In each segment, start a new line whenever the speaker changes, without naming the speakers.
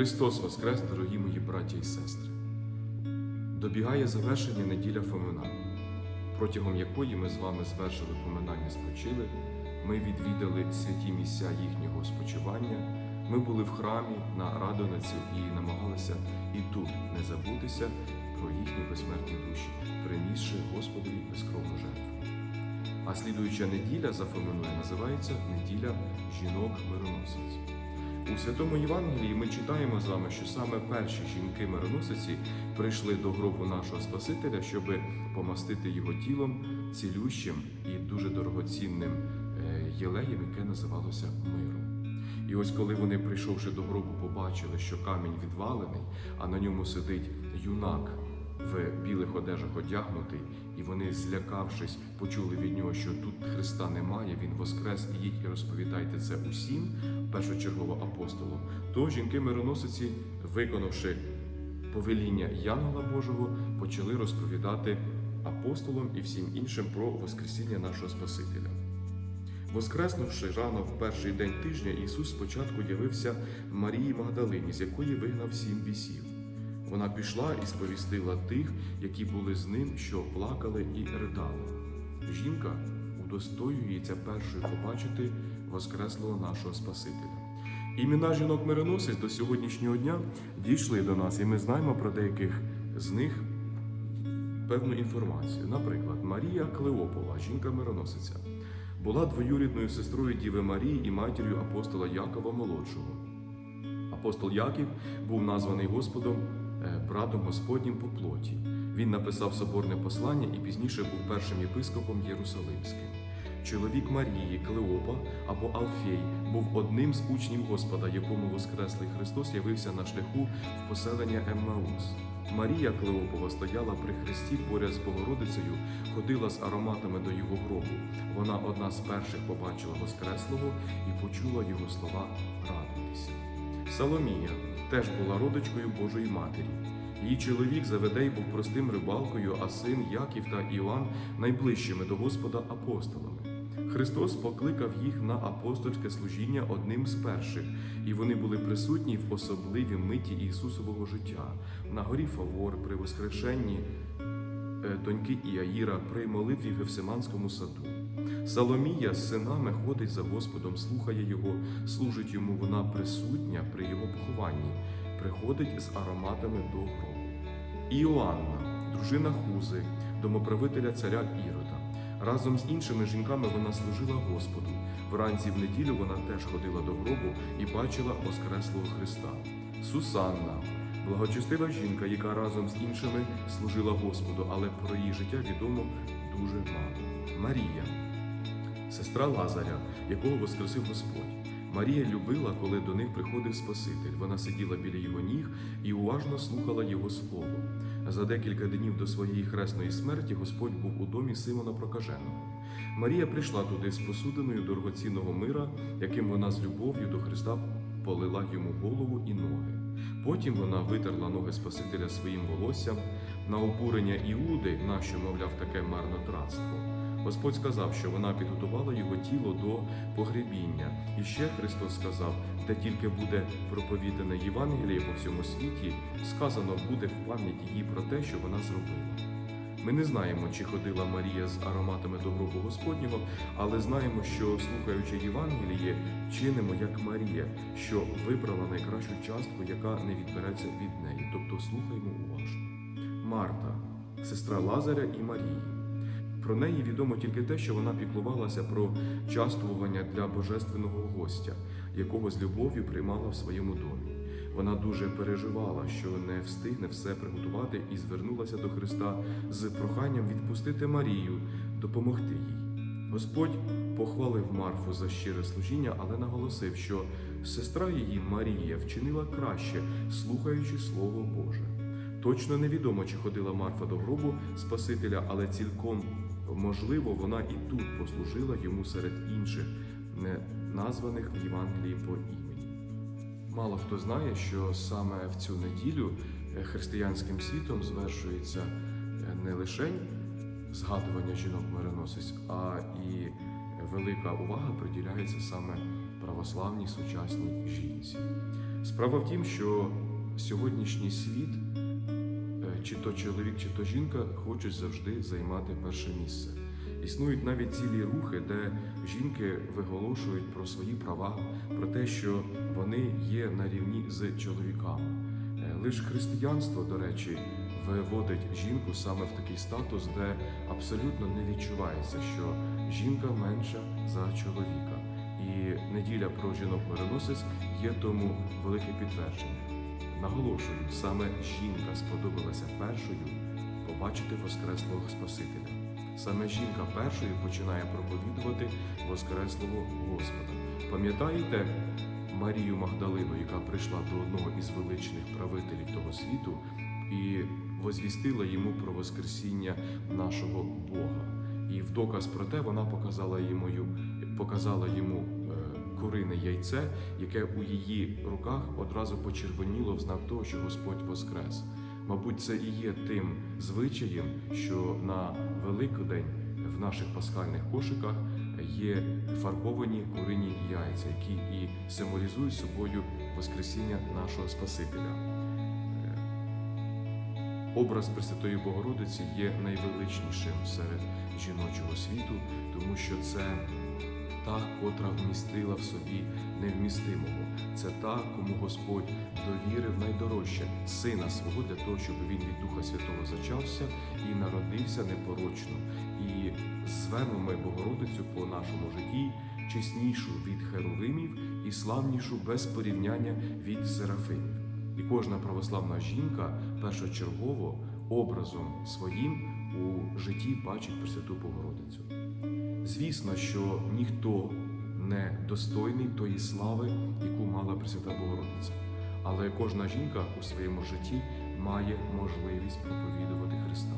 Христос Воскрес, дорогі мої браті і сестри. Добігає завершення неділя Фомина, протягом якої ми з вами звершили поминання спочили, ми відвідали святі місця їхнього спочивання, ми були в храмі на радониці і намагалися і тут не забутися про їхні безсмертні душі, принісши Господові безкровну жертву. А слідуюча неділя за Фоминою називається неділя жінок-мироносиць. У святому Євангелії ми читаємо з вами, що саме перші жінки-мироносиці прийшли до гробу нашого Спасителя, щоб помастити його тілом цілющим і дуже дорогоцінним е, єлеєм, яке називалося миром. І ось коли вони, прийшовши до гробу, побачили, що камінь відвалений, а на ньому сидить юнак в білих одежах одягнутий, і вони, злякавшись, почули від нього, що тут Христа немає, він воскрес, ідіть і розповідайте це усім, першочергово апостолам, то жінки-мироносиці, виконавши повеління Янгола Божого, почали розповідати апостолам і всім іншим про Воскресіння нашого Спасителя. Воскреснувши рано в перший день тижня, Ісус спочатку явився Марії Магдалині, з якої вигнав сім бісів. Вона пішла і сповістила тих, які були з ним, що плакали і ридали. Жінка удостоюється першою побачити Воскреслого нашого Спасителя. Імена жінок-мироносець до сьогоднішнього дня дійшли до нас, і ми знаємо про деяких з них певну інформацію. Наприклад, Марія Клеопова, жінка-мироносиця, була двоюрідною сестрою Діви Марії і матір'ю апостола Якова Молодшого. Апостол Яків був названий Господом братом Господнім по плоті. Він написав соборне послання і пізніше був першим єпископом Єрусалимським. Чоловік Марії Клеопа або Алфей був одним з учнів Господа, якому Воскреслий Христос явився на шляху в поселення Еммаус. Марія Клеопова стояла при хресті поряд з Богородицею, ходила з ароматами до його гробу. Вона одна з перших побачила Воскреслого і почула його слова радуйтеся. Саломія теж була родичкою Божої Матері. Її чоловік Заведей був простим рибалкою, а син Яків та Іоанн найближчими до Господа апостолами. Христос покликав їх на апостольське служіння одним з перших, і вони були присутні в особливій миті Ісусового життя на горі Фавор при воскрешенні е, доньки Іаїра при молитві в Гевсиманському саду. Соломія з синами ходить за Господом, слухає його, служить йому. Вона присутня при його похованні, приходить з ароматами до гробу. Іоанна, дружина Хузи, домоправителя царя Ірода. Разом з іншими жінками вона служила Господу. Вранці в неділю вона теж ходила до гробу і бачила Воскреслого Христа. Сусанна, благочестива жінка, яка разом з іншими служила Господу, але про її життя відомо дуже мало. Марія, сестра Лазаря, якого воскресив Господь. Марія любила, коли до них приходив Спаситель. Вона сиділа біля його ніг і уважно слухала його слово. За декілька днів до своєї хресної смерті Господь був у домі Симона Прокаженого. Марія прийшла туди з посудиною дорогоцінного мира, яким вона з любов'ю до Христа полила йому голову і ноги. Потім вона витерла ноги Спасителя своїм волоссям на обурення Іуди, нащо, мовляв, таке марнотратство. Господь сказав, що вона підготувала його тіло до погребіння. І ще Христос сказав, де тільки буде проповідане Євангеліє по всьому світі, сказано буде в пам'ять її про те, що вона зробила. Ми не знаємо, чи ходила Марія з ароматами до гробу Господнього, але знаємо, що слухаючи Євангеліє, чинимо як Марія, що вибрала найкращу частку, яка не відбереться від неї. Тобто слухаймо уважно. Марта, сестра Лазаря і Марії. Про неї відомо тільки те, що вона піклувалася про частування для божественного гостя, якого з любов'ю приймала в своєму домі. Вона дуже переживала, що не встигне все приготувати, і звернулася до Христа з проханням відпустити Марію, допомогти їй. Господь похвалив Марфу за щире служіння, але наголосив, що сестра її Марія вчинила краще, слухаючи Слово Боже. Точно невідомо, чи ходила Марфа до гробу Спасителя, але цілком можливо, вона і тут послужила йому серед інших, не названих в Євангелії по імені. Мало хто знає, що саме в цю неділю е, християнським світом звершується е, не лише згадування жінок-мироносець, а і велика увага приділяється саме православній сучасній жінці. Справа в тім, що сьогоднішній світ, чи то чоловік, чи то жінка, хочуть завжди займати перше місце. Існують навіть цілі рухи, де жінки виголошують про свої права, про те, що вони є на рівні з чоловіками. Е, Лише християнство, до речі, виводить жінку саме в такий статус, де абсолютно не відчувається, що жінка менша за чоловіка. І неділя про жінок мироносець є тому велике підтвердження. Наголошую, саме жінка сподобалася першою побачити Воскреслого Спасителя. Саме жінка першою починає проповідувати Воскреслого Господа. Пам'ятаєте Марію Магдалину, яка прийшла до одного із величних правителів того світу і возвістила йому про Воскресіння нашого Бога. І в доказ про те вона показала йому, показала йому курине яйце, яке у її руках одразу почервоніло в знак того, що Господь воскрес. Мабуть, це і є тим звичаєм, що на Великдень в наших пасхальних кошиках є фарбовані курині яйця, які і символізують собою Воскресіння нашого Спасителя. Образ Пресвятої Богородиці є найвеличнішим серед жіночого світу, тому що це та, котра вмістила в собі невмістимого. Це та, кому Господь довірив найдорожче сина свого для того, щоб він від Духа Святого зачався і народився непорочно. І звемо ми Богородицю по нашому житті чеснішу від херовимів і славнішу без порівняння від серафимів. І кожна православна жінка першочергово образом своїм у житті бачить Пресвяту Богородицю. Звісно, що ніхто не достойний тої слави, яку мала Пресвята Богородиця. Але кожна жінка у своєму житті має можливість проповідувати Христа,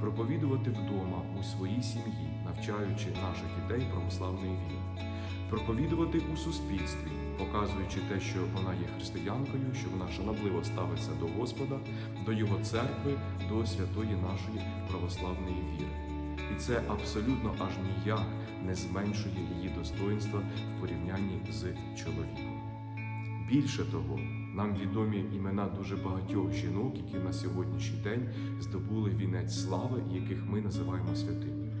проповідувати вдома у своїй сім'ї, навчаючи наших дітей православної віри, проповідувати у суспільстві, показуючи те, що вона є християнкою, що вона шанобливо ставиться до Господа, до Його церкви, до святої нашої православної віри. І це абсолютно аж ніяк не зменшує її достоинства в порівнянні з чоловіком. Більше того, нам відомі імена дуже багатьох жінок, які на сьогоднішній день здобули вінець слави, яких ми називаємо святими.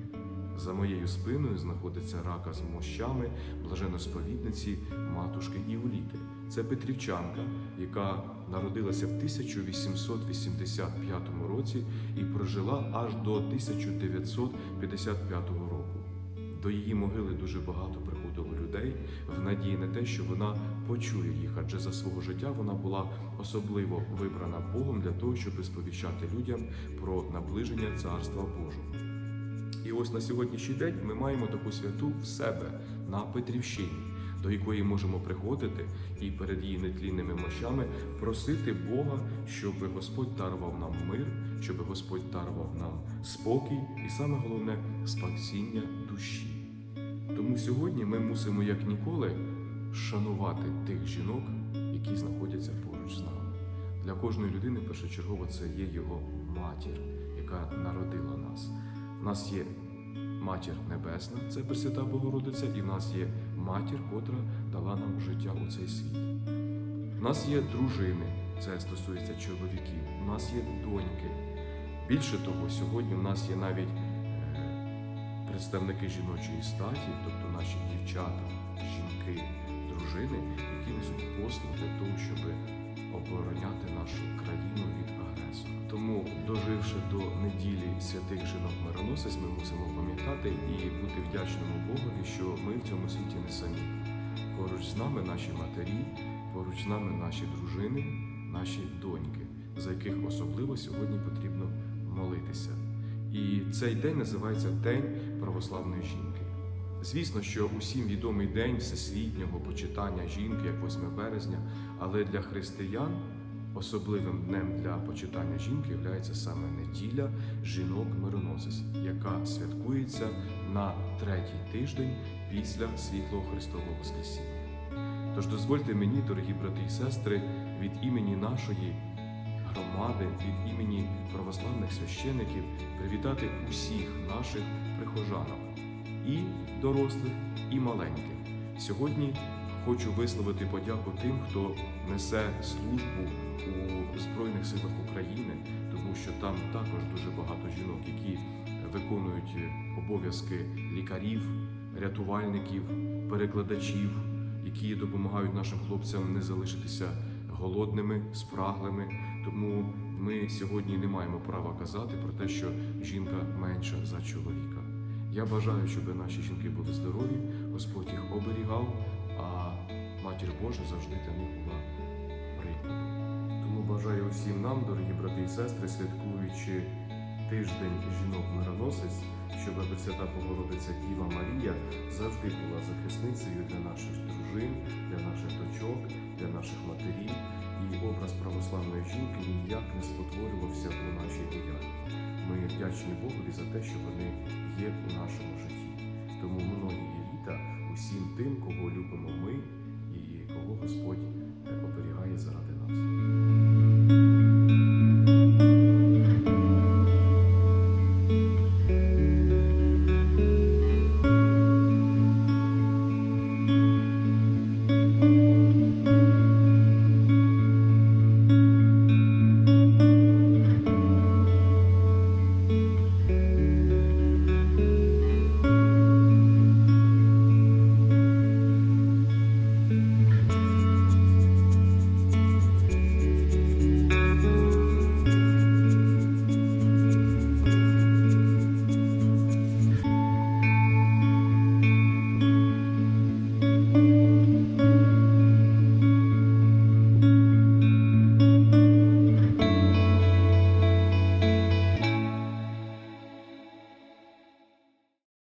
За моєю спиною знаходиться рака з мощами блаженосповідниці матушки Іоліти. Це Петрівчанка, яка народилася в 1885 році і прожила аж до 1955 року. До її могили дуже багато приходило людей в надії на те, що вона почує їх, адже за свого життя вона була особливо вибрана Богом для того, щоб сповіщати людям про наближення Царства Божого. І ось на сьогоднішній день ми маємо таку святу в себе на Петрівщині, до якої можемо приходити і перед її нетлінними мощами просити Бога, щоб Господь дарував нам мир, щоб Господь дарував нам спокій і саме головне спасіння душі. Тому сьогодні ми мусимо як ніколи шанувати тих жінок, які знаходяться поруч з нами. Для кожної людини першочергово це є його матір, яка народила нас. У нас є матір небесна, це Пресвята Богородиця, і в нас є матір, котра дала нам життя у цей світ. У нас є дружини, це стосується чоловіків, у нас є доньки. Більше того, сьогодні у нас є навіть е, представники жіночої статі, тобто наші дівчата, жінки, дружини, які несуть послуг для того, щоб обороняти нашу країну від агресора. Тому, доживши до неділі святих жінок мироносець, ми мусимо пам'ятати і бути вдячному Богові, що ми в цьому світі не самі. Поруч з нами наші матері, поруч з нами наші дружини, наші доньки, за яких особливо сьогодні потрібно молитися. І цей день називається День православної жінки. Звісно, що усім відомий день всесвітнього почитання жінки, як 8 березня, але для християн особливим днем для почитання жінки є саме неділя жінок мироносець, яка святкується на третій тиждень після світлого Христового Воскресіння. Тож дозвольте мені, дорогі брати і сестри, від імені нашої громади, від імені православних священиків привітати усіх наших прихожанок, і дорослих, і маленьких. Сьогодні хочу висловити подяку тим, хто несе службу у Збройних силах України, тому що там також дуже багато жінок, які виконують обов'язки лікарів, рятувальників, перекладачів, які допомагають нашим хлопцям не залишитися голодними, спраглими. Тому ми сьогодні не маємо права казати про те, що жінка менша за чоловіка. Я бажаю, щоб наші жінки були здорові, Господь їх оберігав, а Матір Божа завжди для них була прикладом. Тому бажаю усім нам, дорогі брати і сестри, святкуючи тиждень жінок-мироносець, щоб Свята Богородиця Діва Марія завжди була захисницею для наших дружин, для наших дочок, для наших матерів, і образ православної жінки ніяк не спотворювався у нашій уяві. Ми вдячні Богові за те, що вони є у нашому житті. Тому минулі літа усім тим, кого любимо ми і кого Господь оберігає заради нас.